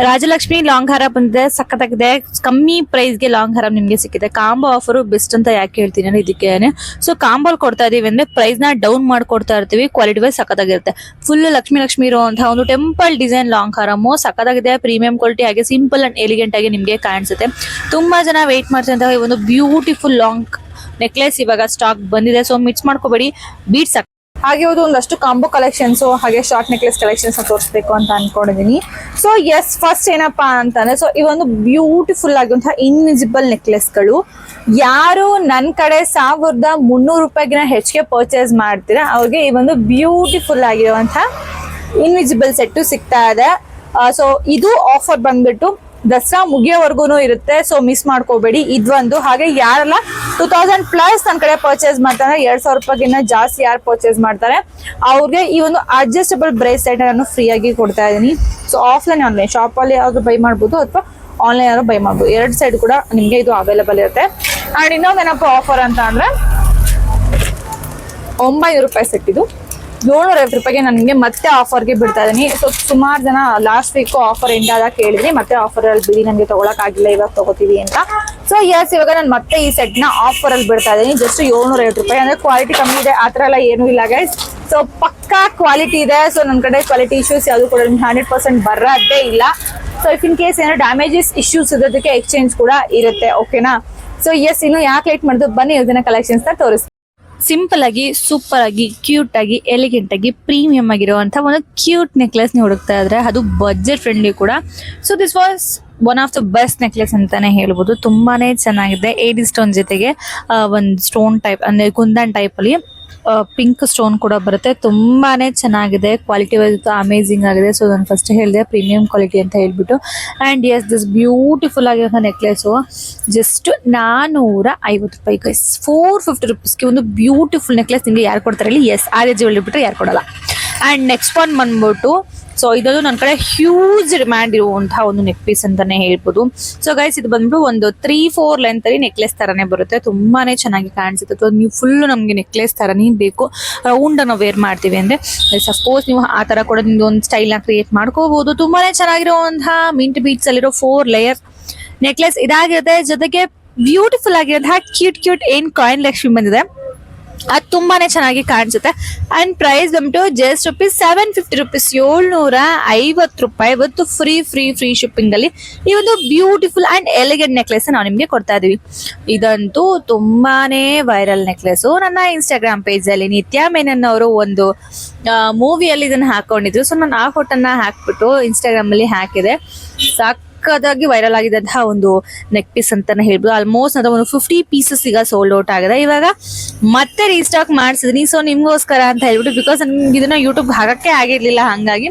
Rajalakshmi long ಹಾರ ಬಂದಿದೆ, ಸಖತ್ತಾಗಿದೆ. ಕಮ್ಮಿ ಪ್ರೈಸ್ಗೆ ಲಾಂಗ್ ಹಾರ ನಿಮ್ಗೆ ಸಿಕ್ಕಿದೆ. ಕಾಂಬೋ ಆಫರ್ ಬೆಸ್ಟ್ ಅಂತ ಯಾಕೆ ಹೇಳ್ತೀನಿ ನಾನು ಇದಕ್ಕೆ ಸೊ ಕಾಂಬೋಲ್ ಕೊಡ್ತಾ ಇದೀವಿ ಅಂದ್ರೆ ಪ್ರೈಸ್ನ ಡೌನ್ ಮಾಡ್ಕೊಡ್ತಾ ಇರ್ತೀವಿ ಕ್ವಾಲಿಟಿ ವೈಸ್ ಸಖತ್ತಾಗಿರುತ್ತೆ. ಫುಲ್ ಲಕ್ಷ್ಮಿ ಲಕ್ಷ್ಮಿ ಇರುವಂತಹ ಒಂದು ಟೆಂಪಲ್ ಡಿಸೈನ್ ಲಾಂಗ್ ಹಾರಮು ಸಖತ್ತಾಗಿದೆ ಪ್ರೀಮಿಯಂ ಕ್ವಾಲಿಟಿ ಹಾಗೆ ಸಿಂಪಲ್ ಅಂಡ್ ಎಲಿಗೆಂಟ್ ಆಗಿ ನಿಮಗೆ ಕಾಣಿಸುತ್ತೆ. ತುಂಬಾ ಜನ ವೆಯ್ಟ್ ಈ ಒಂದು ಬ್ಯೂಟಿಫುಲ್ ಲಾಂಗ್ ನೆಕ್ಲೆಸ್ ಇವಾಗ ಸ್ಟಾಕ್ ಬಂದಿದೆ. ಸೊ ಮಿಕ್ಸ್ ಮಾಡ್ಕೋಬೇಡಿ. ಬೀಟ್ಸ್ ಹಾಗೆ ಒಂದು ಒಂದಷ್ಟು ಕಾಂಬೋ ಕಲೆಕ್ಷನ್ಸ್ ಹಾಗೆ ಶಾರ್ಟ್ ನೆಕ್ಲೆಸ್ ಕಲೆಕ್ಷನ್ಸ್ ತೋರಿಸ್ಬೇಕು ಅಂತ ಅನ್ಕೊಂಡಿದೀನಿ. ಸೊ ಎಸ್ ಫಸ್ಟ್ ಏನಪ್ಪಾ ಅಂತಂದ್ರೆ ಸೊ ಈ ಒಂದು ಬ್ಯೂಟಿಫುಲ್ ಆಗಿರುವಂತಹ ಇನ್ವಿಸಿಬಲ್ ನೆಕ್ಲೆಸ್ಗಳು ಯಾರು ನನ್ನ ಕಡೆ ಸಾವಿರದ ಮುನ್ನೂರು ರೂಪಾಯಿಗಿನ ಹೆಚ್ಚಿಗೆ ಪರ್ಚೇಸ್ ಮಾಡ್ತೀರಾ, ಅವ್ರಿಗೆ ಈ ಒಂದು ಬ್ಯೂಟಿಫುಲ್ ಆಗಿರುವಂತಹ ಇನ್ವಿಸಿಬಲ್ ಸೆಟ್ಟು ಸಿಗ್ತಾ ಇದೆ. ಸೊ ಇದು ಆಫರ್ ಬಂದ್ಬಿಟ್ಟು ದಸರಾ ಮುಗಿಯೋವರೆಗೂ ಇರುತ್ತೆ ಸೊ ಮಿಸ್ ಮಾಡ್ಕೋಬೇಡಿ. ಇದೊಂದು ಹಾಗೆ ಯಾರೆಲ್ಲ ಟೂ ತೌಸಂಡ್ ಪ್ಲಸ್ ನನ್ನ ಕಡೆ ಪರ್ಚೇಸ್ ಮಾಡ್ತಾರೆ, ಎರಡ್ ಸಾವಿರ ರೂಪಾಯಿಗಿನ್ನ ಜಾಸ್ತಿ ಯಾರು ಪರ್ಚೇಸ್ ಮಾಡ್ತಾರೆ, ಅವ್ರಿಗೆ ಈ ಒಂದು ಅಡ್ಜಸ್ಟಬಲ್ ಬ್ರೇಸ್ಲೆಟ್ ನಾನು ಫ್ರೀಯಾಗಿ ಕೊಡ್ತಾ ಇದ್ದೀನಿ ಸೊ ಆಫ್ಲೈನ್ ಆನ್ಲೈನ್ ಶಾಪಲ್ಲಿ ಯಾವ್ದು ಬೈ ಮಾಡ್ಬೋದು ಅಥವಾ ಆನ್ಲೈನ್ ಯಾರು ಬೈ ಮಾಡ್ಬೋದು. ಎರಡು ಸೈಡ್ ಕೂಡ ನಿಮಗೆ ಇದು ಅವೈಲೇಬಲ್ ಇರುತ್ತೆ. ಅಂಡ್ ಇನ್ನೊಂದು ಏನಪ್ಪ ಆಫರ್ ಅಂತ ಅಂದರೆ ಒಂಬೈನೂರು ರೂಪಾಯಿ ಸೆಟ್ ಇದು. ಏಳ್ನೂರ ಐವತ್ತು ರೂಪಾಯಿಗೆ ನನಗೆ ಮತ್ತೆ ಆಫರ್ಗೆ ಬಿಡ್ತಾ ಇದ್ದೀನಿ ಸೊ ಸುಮಾರು ಜನ ಲಾಸ್ಟ್ ವೀಕು ಆಫರ್ ಎಂಡ್ ಆದಾಗ ಕೇಳಿದ್ರಿ, ಮತ್ತೆ ಆಫರ್ ಅಲ್ಲಿ ಬಿಡಿ, ನನಗೆ ತಗೊಳಕ್ ಆಗಿಲ್ಲ ಇವಾಗ ತಗೋತೀವಿ ಅಂತ. ಸೊ ಎಸ್ ಇವಾಗ ನಾನು ಮತ್ತೆ ಈ ಸೆಟ್ನ ಅಲ್ಲಿ ಬಿಡ್ತಾ ಇದ್ದೀನಿ ಜಸ್ಟ್ ಏಳ್ನೂರ ಐವತ್ತು ರೂಪಾಯಿ, ಅಂದ್ರೆ ಕ್ವಾಲಿಟಿ ಕಮ್ಮಿ ಇದೆ, ಆ ಥರ ಎಲ್ಲ ಏನೂ ಇಲ್ಲ ಗೈಸ್ ಸೊ ಪಕ್ಕಾ ಕ್ವಾಲಿಟಿ ಇದೆ. ಸೊ ನನ್ನ ಕಡೆ ಕ್ವಾಲಿಟಿ ಇಶ್ಯೂಸ್ ಯಾವುದು ಕೂಡ ಹಂಡ್ರೆಡ್ ಪರ್ಸೆಂಟ್ ಬರೋದೇ ಇಲ್ಲ. ಸೊ ಇಫ್ ಇನ್ ಕೇಸ್ ಏನೋ ಡ್ಯಾಮೇಜಸ್ ಇಶ್ಯೂಸ್ ಇರೋದಕ್ಕೆ ಎಕ್ಸ್ಚೇಂಜ್ ಕೂಡ ಇರುತ್ತೆ ಓಕೆನಾ ಸೊ ಎಸ್ ಇನ್ನು ಯಾಕೆ ಲೇಟ್ ಮಾಡಿದ್ರು ಬನ್ನಿ ಇದನ್ನ ಕಲೆಕ್ಷನ್ಸ್ ತೋರಿಸ್ತೀನಿ. ಸಿಂಪಲ್ ಆಗಿ ಸೂಪರ್ ಆಗಿ ಕ್ಯೂಟ್ ಆಗಿ ಎಲಿಗೆಂಟ್ ಆಗಿ ಪ್ರೀಮಿಯಂ ಆಗಿರುವಂತ ಒಂದು ಕ್ಯೂಟ್ ನೆಕ್ಲೆಸ್ ನೀವು ಹುಡುಕ್ತಾ ಇದ್ರೆ ಅದು ಬಜೆಟ್ ಫ್ರೆಂಡ್ಲಿ ಕೂಡ. So this was one of the best necklace ಅಂತಾನೆ ಹೇಳ್ಬೋದು. ತುಂಬಾನೇ ಚೆನ್ನಾಗಿದೆ. ಏಡಿ ಸ್ಟೋನ್ ಜೊತೆಗೆ ಒಂದು ಸ್ಟೋನ್ ಟೈಪ್ ಅಂದ್ರೆ ಕುಂದನ್ ಟೈಪ್ ಅಲ್ಲಿ. ಪಿಂಕ್ ಸ್ಟೋನ್ ಕೂಡ ಬರುತ್ತೆ. ತುಂಬಾನೇ ಚೆನ್ನಾಗಿದೆ. ಕ್ವಾಲಿಟಿ ವೈಸ್ ಅಮೇಝಿಂಗ್ ಆಗಿದೆ. ಸೊ ನಾನು ಫಸ್ಟ್ ಹೇಳಿದೆ ಪ್ರೀಮಿಯಂ ಕ್ವಾಲಿಟಿ ಅಂತ ಹೇಳ್ಬಿಟ್ಟು. ಆ್ಯಂಡ್ ಎಸ್ ದಿಸ್ ಬ್ಯೂಟಿಫುಲ್ ಆಗಿರೋ ನೆಕ್ಲೆಸು ಜಸ್ಟ್ ನಾನ್ನೂರ ಐವತ್ತು ರೂಪಾಯಿ ಗೈಸ್ ಫೋರ್ ಫಿಫ್ಟಿ ರುಪೀಸ್ಗೆ ಒಂದು ಬ್ಯೂಟಿಫುಲ್ ನೆಕ್ಲೆಸ್ ನಿಮಗೆ ಯಾರು ಕೊಡ್ತಾರೆ ಇಲ್ಲಿ ಎಸ್ ಆರ್ ಎಜ್ ಬಿಟ್ಟರೆ ಯಾರು ಕೊಡಲ್ಲ. ಆ್ಯಂಡ್ ನೆಕ್ಸ್ಟ್ ಒನ್ ಬಂದ್ಬಿಟ್ಟು ಸೊ ಇದೊಂದು ನನ್ನ ಕಡೆ ಹ್ಯೂಜ್ ಡಿಮ್ಯಾಂಡ್ ಇರುವಂತಹ ಒಂದು ನೆಕ್ ಪೀಸ್ ಅಂತಾನೆ ಹೇಳ್ಬೋದು. ಸೊ ಗೈಸ್ ಇದು ಬಂದ್ಬಿಟ್ಟು ಒಂದು ತ್ರೀ ಫೋರ್ ಲೆಂತ್ ಅಲ್ಲಿ ನೆಕ್ಲೆಸ್ ತರನೇ ಬರುತ್ತೆ. ತುಂಬಾನೇ ಚೆನ್ನಾಗಿ ಕಾಣಿಸುತ್ತೆ. ಅಥವಾ ನೀವು ಫುಲ್ ನಮಗೆ ನೆಕ್ಲೆಸ್ ತರನೇ ಬೇಕು. ರೌಂಡ್ ನಾವು ವೇರ್ ಮಾಡ್ತೀವಿ ಅಂದ್ರೆ ಸಪೋಸ್ ನೀವು ಆ ತರ ಕೂಡ ನಿಮ್ದು ಒಂದು ಸ್ಟೈಲ್ನ ಕ್ರಿಯೇಟ್ ಮಾಡ್ಕೋಬಹುದು ತುಂಬಾನೇ ಚೆನ್ನಾಗಿರುವಂತಹ ಮಿಂಟ್ ಬೀಟ್ಸ್ ಅಲ್ಲಿರೋ ಫೋರ್ ಲೇಯರ್ ನೆಕ್ಲೆಸ್ ಇದಾಗಿರುತ್ತೆ. ಜೊತೆಗೆ ಬ್ಯೂಟಿಫುಲ್ ಆಗಿರೋಂತಹ ಕ್ಯೂಟ್ ಕ್ಯೂಟ್ ಏನ್ ಕಾಯಿನ್ ಲಕ್ಷ್ಮಿ ಬಂದಿದೆ. ಅದು ತುಂಬಾನೇ ಚೆನ್ನಾಗಿ ಕಾಣಿಸುತ್ತೆ. ಅಂಡ್ ಪ್ರೈಸ್ ಬಂದ್ಬಿಟ್ಟು just rupees seven fifty rupees ಏಳ್ನೂರ ಐವತ್ತು ರೂಪಾಯಿ ಇವತ್ತು ಫ್ರೀ ಫ್ರೀ ಫ್ರೀ ಶಿಪ್ಪಿಂಗ್ ಅಲ್ಲಿ. ಈ ಒಂದು ಬ್ಯೂಟಿಫುಲ್ ಅಂಡ್ ಎಲಿಗೆಂಟ್ ನೆಕ್ಲೆಸ್ ನಾವು ನಿಮಗೆ ಕೊಡ್ತಾ ಇದೀವಿ. ಇದಂತೂ ತುಂಬಾನೇ ವೈರಲ್ ನೆಕ್ಲೆಸ್ ನನ್ನ ಇನ್ಸ್ಟಾಗ್ರಾಮ್ ಪೇಜ್ ಅಲ್ಲಿ ನಿತ್ಯ ಮೇನನ್ ಅವರು ಒಂದು ಮೂವಿಯಲ್ಲಿ ಇದನ್ನ ಹಾಕೊಂಡಿದ್ರು. ಸೊ ನಾನು ಆ ಫೋಟೋನ ಹಾಕ್ಬಿಟ್ಟು ಇನ್ಸ್ಟಾಗ್ರಾಮ್ ಅಲ್ಲಿ ಹಾಕಿದೆ. ಸಾಕ್ ಸಕ್ಕದಾಗಿ ವೈರಲ್ ಆಗಿದಂತಹ ಒಂದು ನೆಕ್ ಪೀಸ್ ಅಂತಾನೆ ಹೇಳ್ಬೋದು. ಆಲ್ಮೋಸ್ಟ್ ಅಂತ ಒಂದು ಫಿಫ್ಟಿ ಪೀಸಸ್ ಈಗ ಸೋಲ್ಡ್ ಔಟ್ ಆಗಿದೆ. ಇವಾಗ ಮತ್ತೆ ರೀಸ್ಟಾಕ್ ಮಾಡಿಸಿದೀನಿ. ಸೊ ನಿಮ್ಗೋಸ್ಕರ ಅಂತ ಹೇಳ್ಬಿಟ್ಟು ಬಿಕಾಸ್ ನನ್ಗೆ ಇದನ್ನ ಯೂಟ್ಯೂಬ್ ಹಾಕಕ್ಕೆ ಆಗಿರ್ಲಿಲ್ಲ ಹಂಗಾಗಿ.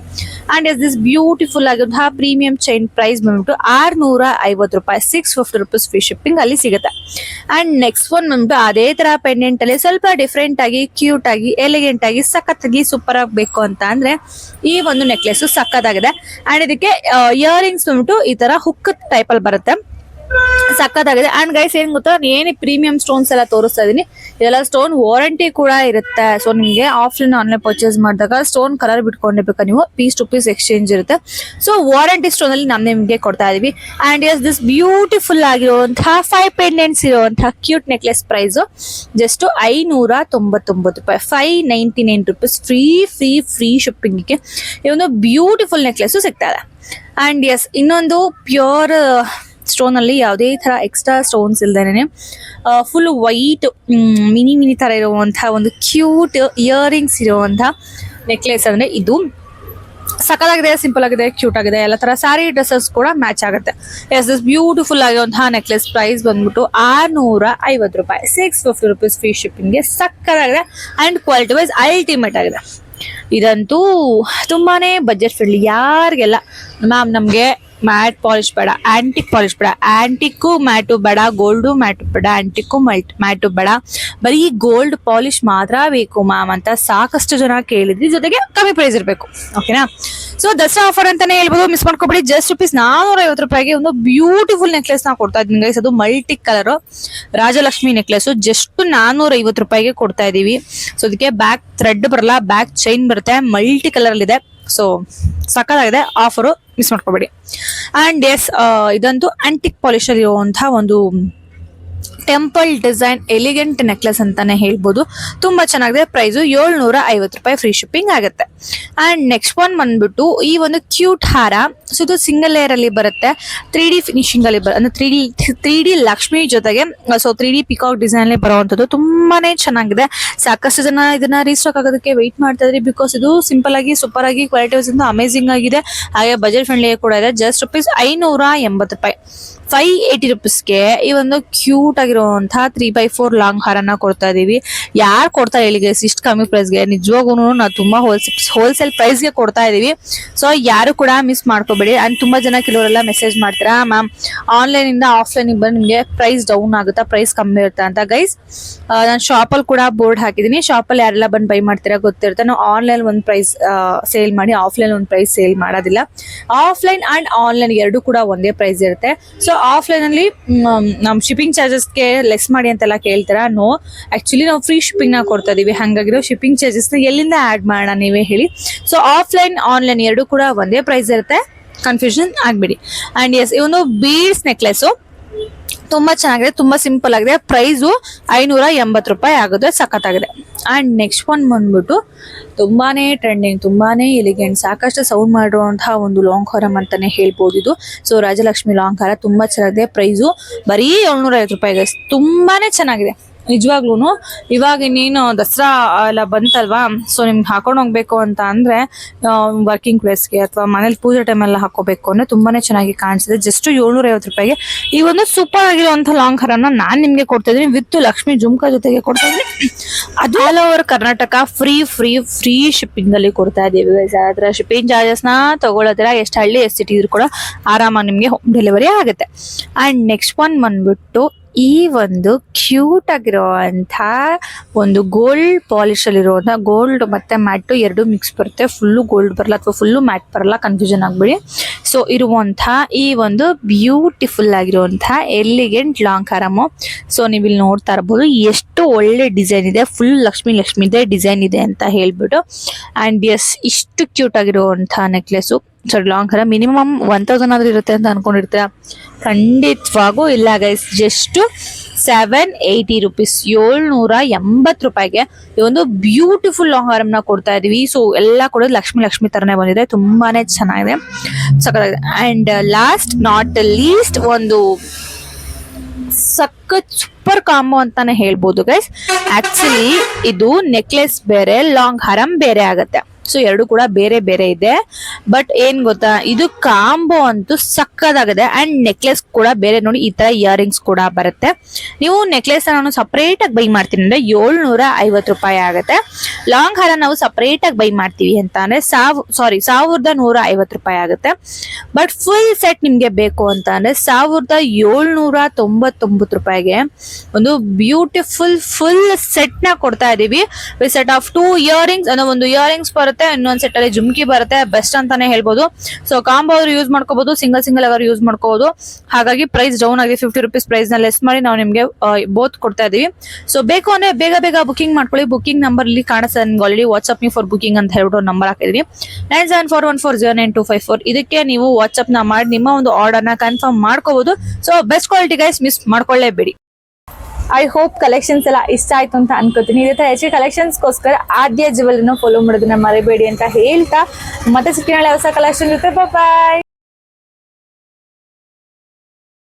ಅಂಡ್ ಎಸ್ ದಿಸ್ ಬ್ಯೂಟಿಫುಲ್ ಆಗಿರುವಂತಹ ಪ್ರೀಮಿಯಂ ಚೈನ್ ಪ್ರೈಸ್ ಬಂದ್ಬಿಟ್ಟು ಆರ್ನೂರ ಐವತ್ತು ರೂಪಾಯಿ six fifty rupees free shipping ಅಲ್ಲಿ ಸಿಗುತ್ತೆ. ಅಂಡ್ ನೆಕ್ಸ್ಟ್ ಒನ್ ಬಂದ್ಬಿಟ್ಟು ಅದೇ ತರ ಪೆಂಡೆಂಟ್ ಅಲ್ಲಿ ಸ್ವಲ್ಪ ಡಿಫ್ರೆಂಟ್ ಆಗಿ ಕ್ಯೂಟ್ ಆಗಿ ಎಲಿಗೆಂಟ್ ಆಗಿ, ಸಖತ್ತಾಗಿ ಸೂಪರ್ ಆಗಬೇಕು ಅಂತ ಅಂದ್ರೆ ಈ ಒಂದು ನೆಕ್ಲೆಸ್ ಸಖತ್ತಾಗಿದೆ. ಅಂಡ್ ಇದಕ್ಕೆ ಇಯರಿಂಗ್ಸ್ ಬಂದ್ಬಿಟ್ಟು ಈ ತರ ಹುಕ್ ಟೈಪ್ ಅಲ್ಲಿ ಬರುತ್ತೆ. ಸಖತ್ತಾಗಿದೆ. ಅಂಡ್ ಗೈಸ್ ಏನ್ ಗೊತ್ತಾ? ಏನೇ ಪ್ರೀಮಿಯಂ ಸ್ಟೋನ್ಸ್ ಎಲ್ಲ ತೋರಿಸ್ತಾ ಇದೀನಿ, ಇದೆಲ್ಲ ಸ್ಟೋನ್ ವಾರಂಟಿ ಕೂಡ ಇರುತ್ತೆ. ಸೊ ನಿಮಗೆ ಆಫ್ಲೈನ್ ಆನ್ಲೈನ್ ಪರ್ಚೇಸ್ ಮಾಡಿದಾಗ ಸ್ಟೋನ್ ಕಲರ್ ಬಿಟ್ಕೊಂಡಿರ್ಬೇಕು ನೀವು? ಪೀಸ್ ಟು ಪೀಸ್ ಎಕ್ಸ್ಚೇಂಜ್ ಇರುತ್ತೆ. ಸೊ ವಾರಂಟಿ ಸ್ಟೋನ್ ಅಲ್ಲಿ ನಮ್ ನಿಮಗೆ ಕೊಡ್ತಾ ಇದೀವಿ. ಅಂಡ್ ಎಸ್ ದಿಸ್ ಬ್ಯೂಟಿಫುಲ್ ಆಗಿರುವಂತಹ ಫೈವ್ ಪೆಂಡೆಂಟ್ಸ್ ಇರುವಂತಹ ಕ್ಯೂಟ್ ನೆಕ್ಲೆಸ್ ಪ್ರೈಸ್ ಜಸ್ಟ್ ಐನೂರ ತೊಂಬತ್ತೊಂಬತ್ತು ರೂಪಾಯಿ. Five ninety nine rupees free free free ಶಿಪ್ಪಿಂಗಿಗೆ ಈ ಒಂದು ಬ್ಯೂಟಿಫುಲ್ ನೆಕ್ಲೆಸ್ ಸಿಗ್ತಾ ಇದೆ. ಅಂಡ್ ಎಸ್ ಇನ್ನೊಂದು ಪ್ಯೂರ್ ಸ್ಟೋನ್ ಅಲ್ಲಿ ಯಾವುದೇ ತರ ಎಕ್ಸ್ಟ್ರಾ ಸ್ಟೋನ್ಸ್ ಇಲ್ದೇನೆ ಫುಲ್ ವೈಟ್ ಮಿನಿ ಮಿನಿ ತರ ಇರುವಂತಹ ಒಂದು ಕ್ಯೂಟ್ ಇಯರಿಂಗ್ಸ್ ಇರುವಂತಹ ನೆಕ್ಲೆಸ್ ಅಂದ್ರೆ ಇದು. ಸಕಲಾಗಿದೆ ಸಿಂಪಲ್ ಆಗಿದೆ ಕ್ಯೂಟ್ ಆಗಿದೆ, ಎಲ್ಲ ತರ ಸ್ಯಾರಿ ಡ್ರೆಸ್ಸಸ್ ಕೂಡ ಮ್ಯಾಚ್ ಆಗುತ್ತೆ. ಎಸ್ ದಿಸ್ ಬ್ಯೂಟಿಫುಲ್ ಆಗಿರುವಂತಹ ನೆಕ್ಲೆಸ್ ಪ್ರೈಸ್ ಬಂದ್ಬಿಟ್ಟು ಆರ್ನೂರ ಐವತ್ತು ರೂಪಾಯಿ ಸಿಕ್ಸ್ ಫಿಫ್ಟಿ ರುಪೀಸ್ ಫ್ರೀ ಶಿಪ್ಪಿಂಗ್ಗೆ ಸಕ್ಕತ್ತಾಗಿದೆ ಅಂಡ್ ಕ್ವಾಲಿಟಿ ವೈಸ್ ಅಲ್ಟಿಮೇಟ್ ಆಗಿದೆ. ಇದಂತೂ ತುಂಬಾನೇ ಬಜೆಟ್ ಫ್ರೆಂಡ್ಲಿ ಯಾರಿಗೆಲ್ಲ ಮ್ಯಾಮ್ ನಮಗೆ ಮ್ಯಾಟ್ ಪಾಲಿಶ್ ಬೇಡ ಆಂಟಿಕ್ ಪಾಲಿಶ್ ಬೇಡ. ಆಂಟಿಕ್ಕು ಮ್ಯಾಟು ಬೇಡ ಗೋಲ್ಡು ಮ್ಯಾಟು ಬೇಡ ಆಂಟಿಕ್ಕು ಮಲ್ಟ್ ಮ್ಯಾಟು ಬೇಡ. ಬರೀ ಗೋಲ್ಡ್ ಪಾಲಿಶ್ ಮಾತ್ರ ಬೇಕು ಮ್ಯಾಮ್ ಅಂತ ಸಾಕಷ್ಟು ಜನ ಕೇಳಿದ್ರಿ. ಜೊತೆಗೆ ಕಮ್ಮಿ ಪ್ರೈಸ್ ಇರಬೇಕು. ಓಕೆನಾ ಸೊ ದಸರಾ ಆಫರ್ ಅಂತಾನೆ ಹೇಳ್ಬೋದು. ಮಿಸ್ ಮಾಡ್ಕೊಬೇಡಿ. ಜಸ್ಟ್ ರುಪೀಸ್ ನಾನೂರ ಐವತ್ತು ರೂಪಾಯಿಗೆ ಒಂದು ಬ್ಯೂಟಿಫುಲ್ ನೆಕ್ಲೆಸ್ ನಾ ಕೊಡ್ತಾ ಇದ್ದೀನಿ ಗೈಸ್ ಅದು multi colour Rajalakshmi necklace just ನಾನೂರ ಐವತ್ತು ರೂಪಾಯಿಗೆ ಕೊಡ್ತಾ ಇದೀವಿ ಸೊ ಅದಕ್ಕೆ ಬ್ಯಾಕ್ ಥ್ರೆಡ್ ಬರಲ್ಲ ಬ್ಯಾಕ್ ಚೈನ್ ಬರುತ್ತೆ ಮಲ್ಟಿ ಕಲರ್ ಇದೆ. ಸೊ ಸಕ್ಕತ್ತಾಗಿದೆ ಆಫರು ಮಿಸ್ ಮಾಡ್ಕೋಬೇಡಿ ಆ್ಯಂಡ್ ಎಸ್ ಇದಂತೂ ಆಂಟಿಕ್ ಪಾಲಿಶಲ್ಲಿ ಇರುವಂತಹ ಒಂದು ಟೆಂಪಲ್ ಡಿಸೈನ್ ಎಲಿಗೆಂಟ್ ನೆಕ್ಲೆಸ್ ಅಂತಾನೆ ಹೇಳ್ಬೋದು. ತುಂಬಾ ಚೆನ್ನಾಗಿದೆ. ಪ್ರೈಸು ಏಳ್ನೂರ ಐವತ್ತು ರೂಪಾಯಿ ಫ್ರೀ ಶಿಪ್ಪಿಂಗ್ ಆಗುತ್ತೆ. ಅಂಡ್ ನೆಕ್ಸ್ಟ್ ಒನ್ ಬಂದ್ಬಿಟ್ಟು ಈ ಒಂದು ಕ್ಯೂಟ್ ಹಾರ, ಸೊ ಇದು ಸಿಂಗಲ್ ಲೇಯರ್ ಅಲ್ಲಿ ಬರುತ್ತೆ. ತ್ರೀ ಡಿ ಫಿನಿಶಿಂಗ್ ಅಲ್ಲಿ ಬರುತ್ತೆ ಅಂದ್ರೆ three D three D Lakshmi ಜೊತೆಗೆ, so three D peacock design ಅಲ್ಲಿ ಬರುವಂತದ್ದು ತುಂಬಾನೇ ಚೆನ್ನಾಗಿದೆ. ಸಾಕಷ್ಟು ಜನ ಇದನ್ನ ರೀಸ್ಟಾಕ್ ಆಗೋದಕ್ಕೆ ವೆಯ್ಟ್ ಮಾಡ್ತಾ ಇದ್ರಿ ಬಿಕಾಸ್ ಇದು ಸಿಂಪಲ್ ಆಗಿ ಸೂಪರ್ ಆಗಿ ಕ್ವಾಲಿಟಿ ಇಂದ ಅಮೇಸಿಂಗ್ ಆಗಿದೆ. ಹಾಗೆ ಬಜೆಟ್ ಫ್ರೆಂಡ್ಲಿ ಕೂಡ ಇದೆ. ಜಸ್ಟ್ ರುಪೀಸ್ ಐನೂರ ಎಂಬತ್ತು ರೂಪಾಯಿ ಫೈವ್ ಏಯ್ಟಿ ರುಪೀಸ್ಗೆ ಈ ಒಂದು ಕ್ಯೂಟ್ ಆಗಿರುವಂತಹ ತ್ರೀ ಬೈ ಫೋರ್ ಲಾಂಗ್ ಹಾರನ್ನ ಕೊಡ್ತಾ ಇದೀವಿ. ಯಾರು ಕೊಡ್ತಾ ಹೇಳಿ ಗೈಸ್ ಇಷ್ಟು ಕಮ್ಮಿ ಪ್ರೈಸ್ಗೆ ನಿಜವಾಗೂ ನಾವು ತುಂಬಾ ಹೋಲ್ಸೇಲ್ ಹೋಲ್ಸೇಲ್ ಪ್ರೈಸ್ಗೆ ಕೊಡ್ತಾ ಇದೀವಿ. ಸೊ ಯಾರು ಕೂಡ ಮಿಸ್ ಮಾಡ್ಕೋಬೇಡಿ. ಅಂಡ್ ತುಂಬಾ ಜನ ಕೆಲವರೆಲ್ಲ ಮೆಸೇಜ್ ಮಾಡ್ತೀರಾ ಮ್ಯಾಮ್ ಆನ್ಲೈನ್ ಇಂದ ಆಫ್ಲೈನ್ ಬಂದು ನಿಮಗೆ ಪ್ರೈಸ್ ಡೌನ್ ಆಗುತ್ತಾ? ಪ್ರೈಸ್ ಕಮ್ಮಿ ಇರುತ್ತೆ? ಅಂತ. ಗೈಸ್ ನಾನು ಶಾಪಲ್ಲಿ ಕೂಡ ಬೋರ್ಡ್ ಹಾಕಿದ್ದೀನಿ. ಶಾಪಲ್ಲಿ ಯಾರೆಲ್ಲ ಬಂದು ಬೈ ಮಾಡ್ತೀರಾ ಗೊತ್ತಿರುತ್ತೆ. ನಾವು ಆನ್ಲೈನ್ ಒಂದು ಪ್ರೈಸ್ ಸೇಲ್ ಮಾಡಿ ಆಫ್ಲೈನ್ ಒಂದು ಪ್ರೈಸ್ ಸೇಲ್ ಮಾಡೋದಿಲ್ಲ. ಆಫ್ಲೈನ್ ಅಂಡ್ ಆನ್ಲೈನ್ ಎರಡು ಕೂಡ ಒಂದೇ ಪ್ರೈಸ್ ಇರುತ್ತೆ. ಸೊ ಆಫ್ಲೈನ್ ಅಲ್ಲಿ ನಮ್ಮ ಶಿಪ್ಪಿಂಗ್ ಚಾರ್ಜಸ್ಗೆ ಲೆಸ್ ಮಾಡಿ ಅಂತೆಲ್ಲ ಕೇಳ್ತೀರಾ? ನೋ ಆಕ್ಚುಲಿ ನಾವು ಫ್ರೀ ಶಿಪ್ಪಿಂಗ್ನ ಕೊಡ್ತಾ ಇದೀವಿ. ಹಾಗಾಗಿರೋ ಶಿಪ್ಪಿಂಗ್ ಚಾರ್ಜಸ್ನ ಎಲ್ಲಿಂದ ಆಡ್ ಮಾಡೋಣ ನೀವೇ ಹೇಳಿ. ಸೊ ಆಫ್ಲೈನ್ ಆನ್ಲೈನ್ ಎರಡು ಕೂಡ ಒಂದೇ ಪ್ರೈಸ್ ಇರುತ್ತೆ. ಕನ್ಫ್ಯೂಷನ್ ಆಗ್ಬಿಡಿ. ಅಂಡ್ ಎಸ್ ಇವನು ಬೀಡ್ಸ್ ನೆಕ್ಲೆಸ್ ತುಂಬಾ ಚೆನ್ನಾಗಿದೆ, ತುಂಬಾ ಸಿಂಪಲ್ ಆಗಿದೆ. ಪ್ರೈಸು ಐನೂರ ಎಂಬತ್ತು ರೂಪಾಯಿ ಆಗುತ್ತೆ, ಸಖತ್ತಾಗಿದೆ. ಅಂಡ್ ನೆಕ್ಸ್ಟ್ ಒನ್ ಬಂದ್ಬಿಟ್ಟು ತುಂಬಾನೇ ಟ್ರೆಂಡಿಂಗ್ ತುಂಬಾನೇ ಎಲಿಗೆಂಟ್ ಸಾಕಷ್ಟು ಸೌಂಡ್ ಮಾಡಿರುವಂತಹ ಒಂದು ಲಾಂಗ್ ಹಾರಮ್ ಅಂತಾನೆ ಹೇಳ್ಬೋದು ಇದು. ಸೊ ರಾಜಲಕ್ಷ್ಮಿ ಲಾಂಗ್ ಹಾರ ತುಂಬಾ ಚೆನ್ನಾಗಿದೆ. ಪ್ರೈಸು ಬರೀ ಏಳ್ನೂರ ಐವತ್ತು ರೂಪಾಯಿ. ತುಂಬಾನೇ ಚೆನ್ನಾಗಿದೆ. ನಿಜವಾಗ್ಲೂ ಇವಾಗ ಇನ್ನೇನು ದಸರಾ ಎಲ್ಲ ಬಂತಲ್ವಾ? ಸೊ ನಿಮ್ಗೆ ಹಾಕೊಂಡು ಹೋಗ್ಬೇಕು ಅಂತ ಅಂದರೆ ವರ್ಕಿಂಗ್ ಪ್ಲೇಸ್ಗೆ ಅಥವಾ ಮನೇಲಿ ಪೂಜೆ ಟೈಮೆಲ್ಲ ಹಾಕೋಬೇಕು ಅಂದ್ರೆ ತುಂಬಾನೇ ಚೆನ್ನಾಗಿ ಕಾಣಿಸಿದೆ. ಜಸ್ಟ್ ಏಳ್ನೂರ ಐವತ್ತು ರೂಪಾಯಿಗೆ. ಈ ಒಂದು ಸೂಪರ್ ಆಗಿರುವಂಥ ಲಾಂಗ್ ಹಾರನ ನಾನು ನಿಮಗೆ ಕೊಡ್ತಾ ಇದೀನಿ ವಿತ್ ಲಕ್ಷ್ಮಿ ಜುಮ್ಕಾ ಜೊತೆಗೆ ಕೊಡ್ತಾ ಇದೀನಿ ಅದು all over Karnataka free free free shipping ಅಲ್ಲಿ ಕೊಡ್ತಾ ಇದೀವಿ ಅದರ ಶಿಪ್ಪಿಂಗ್ ಚಾರ್ಜಸ್ನ ನ ತಗೊಳ್ಳೋದಿಲ್ಲ ಎಷ್ಟು ಹಳ್ಳಿ ಎಷ್ಟು ಸಿಟಿ ಇದ್ರು ಕೂಡ ಆರಾಮಾಗಿ ನಿಮಗೆ ಹೋಮ್ ಡೆಲಿವರಿ ಆಗುತ್ತೆ. ಅಂಡ್ ನೆಕ್ಸ್ಟ್ ಒನ್ ಬಂದ್ಬಿಟ್ಟು ಈ ಒಂದು ಕ್ಯೂಟ್ ಆಗಿರುವಂತಹ ಒಂದು ಗೋಲ್ಡ್ ಪಾಲಿಶ್ ಅಲ್ಲಿರುವಂಥ ಗೋಲ್ಡ್ ಮತ್ತೆ ಮ್ಯಾಟು ಎರಡು ಮಿಕ್ಸ್ ಬರುತ್ತೆ. ಫುಲ್ಲು ಗೋಲ್ಡ್ ಬರಲ್ಲ ಅಥವಾ ಫುಲ್ಲು ಮ್ಯಾಟ್ ಬರಲ್ಲ ಕನ್ಫ್ಯೂಷನ್ ಆಗ್ಬಿಡಿ. ಸೊ ಇರುವಂತಹ ಈ ಒಂದು ಬ್ಯೂಟಿಫುಲ್ ಆಗಿರುವಂತಹ ಎಲಿಗೆಂಟ್ ಲಾಂಗ್ ಹಾರಮು ಸೊ ನೀವು ಇಲ್ಲಿ ನೋಡ್ತಾ ಇರ್ಬೋದು ಎಷ್ಟು ಒಳ್ಳೆ ಡಿಸೈನ್ ಇದೆ. ಫುಲ್ ಲಕ್ಷ್ಮಿ ಲಕ್ಷ್ಮಿದೇ ಡಿಸೈನ್ ಇದೆ ಅಂತ ಹೇಳ್ಬಿಟ್ಟು. ಆ್ಯಂಡ್ ಎಸ್ ಇಷ್ಟು ಕ್ಯೂಟ್ ಆಗಿರುವಂತಹ ನೆಕ್ಲೆಸು ಸರಿ ಲಾಂಗ್ ಹರ ಮಿನಿಮಮ್ ಒನ್ ತೌಸಂಡ್ ಆದ್ರೂ ಇರುತ್ತೆ ಅಂತ ಅನ್ಕೊಂಡಿರ್ತೀರಾ? ಖಂಡಿತವಾಗೂ ಇಲ್ಲ guys just seven eighty rupees ಏಳ್ನೂರ ಎಂಬತ್ತು ರೂಪಾಯಿಗೆ ಈ ಒಂದು ಬ್ಯೂಟಿಫುಲ್ ಲಾಂಗ್ ಹಾರಮ್ನ ಕೊಡ್ತಾ ಇದೀವಿ. ಸೊ ಎಲ್ಲ ಕೂಡ ಲಕ್ಷ್ಮಿ ಲಕ್ಷ್ಮಿ ತರನೇ ಬಂದಿದೆ. ತುಂಬಾನೇ ಚೆನ್ನಾಗಿದೆ. ಸಕ್ಕತ್ತಾಗಿದೆ ಅಂಡ್ ಲಾಸ್ಟ್ ನಾಟ್ ಲೀಸ್ಟ್ ಒಂದು ಸಖತ್ ಸೂಪರ್ ಕಾಂಬೋ ಅಂತಾನೆ ಹೇಳ್ಬೋದು ಗೈಸ್ ಆಕ್ಚುಲಿ ಇದು ನೆಕ್ಲೆಸ್ ಬೇರೆ ಲಾಂಗ್ ಹರಂ ಬೇರೆ ಆಗತ್ತೆ. ಸೊ ಎರಡು ಕೂಡ ಬೇರೆ ಬೇರೆ ಇದೆ. ಬಟ್ ಏನ್ ಗೊತ್ತಾ, ಇದು ಕಾಂಬೋ ಅಂತೂ ಸಕ್ಕದಾಗಿದೆ. ಅಂಡ್ ನೆಕ್ಲೆಸ್ ಕೂಡ ಬೇರೆ, ನೋಡಿ ಈ ತರ ಇಯರಿಂಗ್ಸ್ ಕೂಡ ಬರುತ್ತೆ. ನೀವು ನೆಕ್ಲೆಸ್ ನಾನು ಸಪ್ರೇಟ್ ಆಗಿ ಬೈ ಮಾಡ್ತೀನಿ ಅಂದ್ರೆ ಏಳ್ನೂರ ಐವತ್ತು ರೂಪಾಯಿ ಆಗುತ್ತೆ. ಲಾಂಗ್ ಹಾರ ನಾವು ಸಪ್ರೇಟ್ ಆಗಿ ಬೈ ಮಾಡ್ತೀವಿ ಅಂತ ಅಂದ್ರೆ ಸಾವ್ ಸಾರಿ ಸಾವಿರದ ನೂರ ಐವತ್ತು ರೂಪಾಯಿ ಆಗುತ್ತೆ. ಬಟ್ ಫುಲ್ ಸೆಟ್ ನಿಮ್ಗೆ ಬೇಕು ಅಂತ ಅಂದ್ರೆ ಸಾವಿರದ ಏಳ್ನೂರ ತೊಂಬತ್ತೊಂಬತ್ತು ರೂಪಾಯಿಗೆ ಒಂದು ಬ್ಯೂಟಿಫುಲ್ ಫುಲ್ ಸೆಟ್ನ ಕೊಡ್ತಾ ಇದೀವಿ. With set of two earrings ಅಂದ್ರೆ ಒಂದು ಇಯರಿಂಗ್ಸ್ ಬರುತ್ತೆ, ಇನ್ನೊಂದ್ ಸೆಟ್ ಅಲ್ಲಿ ಜುಮ್ಕಿ ಬರುತ್ತೆ ಬೆಸ್ಟ್ ಅಂತಾನೆ ಹೇಳ್ಬೋದು. ಸೊ ಕಾಂಬೋ ಅವರು ಯೂಸ್ ಮಾಡ್ಕೋಬಹುದು ಸಿಂಗಲ್ ಸಿಂಗಲ್ ಅವರು ಯೂಸ್ ಮಾಡ್ಕೋಬಹುದು ಹಾಗಾಗಿ ಪ್ರೈಸ್ ಡೌನ್ ಆಗಿ ಫಿಫ್ಟಿ ರುಪೀಸ್ ಪ್ರೈಸ್ನ ಲೆಸ್ ಮಾಡಿ ನಾವು ನಿಮ್ಗೆ ಬೋತ್ ಕೊಡ್ತಾ ಇದೀವಿ. ಸೊ ಬೇಕು ಅಂದ್ರೆ ಬೇಗ ಬೇಗ ಬುಕಿಂಗ್ ಮಾಡ್ಕೊಳ್ಳಿ. ಬುಕಿಂಗ್ ನಂಬರ್ ಇಲ್ಲಿ ಕಾಣಿಸ್ತಾ ನಿಮ್ಗೆ ಆಲ್ರೆಡಿ ವಾಟ್ಸ್ಆಪ್ ಫಾರ್ ಬುಕಿಂಗ್ ಅಂತ ಹೇಳ್ಬಿಟ್ಟು ನಂಬರ್ ಹಾಕಿದ್ವಿ. Nine seven four one four zero nine two five four ಇದಕ್ಕೆ ನೀವು ವಾಟ್ಸ್ಆಪ್ನ ಮಾಡಿ, ನಿಮ್ಮ ಒಂದು ಆರ್ಡರ್ನ ಕನ್ಫರ್ಮ್ ಮಾಡ್ಕೋಬಹುದು so best quality guys miss ಮಾಡ್ಕೊಳ್ಳೇಬೇಡಿ. I hope collections ಎಲ್ಲ ಇಷ್ಟ ಆಯ್ತು ಅಂತ ಅನ್ಕೋತೀನಿ. ಇದೇ ತರ ಹೆಚ್ಚಿಗೆ ಕಲೆಕ್ಷನ್ಸ್ಗೋಸ್ಕರ ಆದ್ಯ ಜುವೆಲ್ ಫಾಲೋ ಮಾಡೋದನ್ನ ಮರಿಬೇಡಿ ಅಂತ ಹೇಳ್ತಾ. ಮತ್ತೆ ಸಿಕ್ಕಿನಾಳೆ ಹೊಸ ಕಲೆಕ್ಷನ್ ಇರುತ್ತೆ. ಬಾಯ್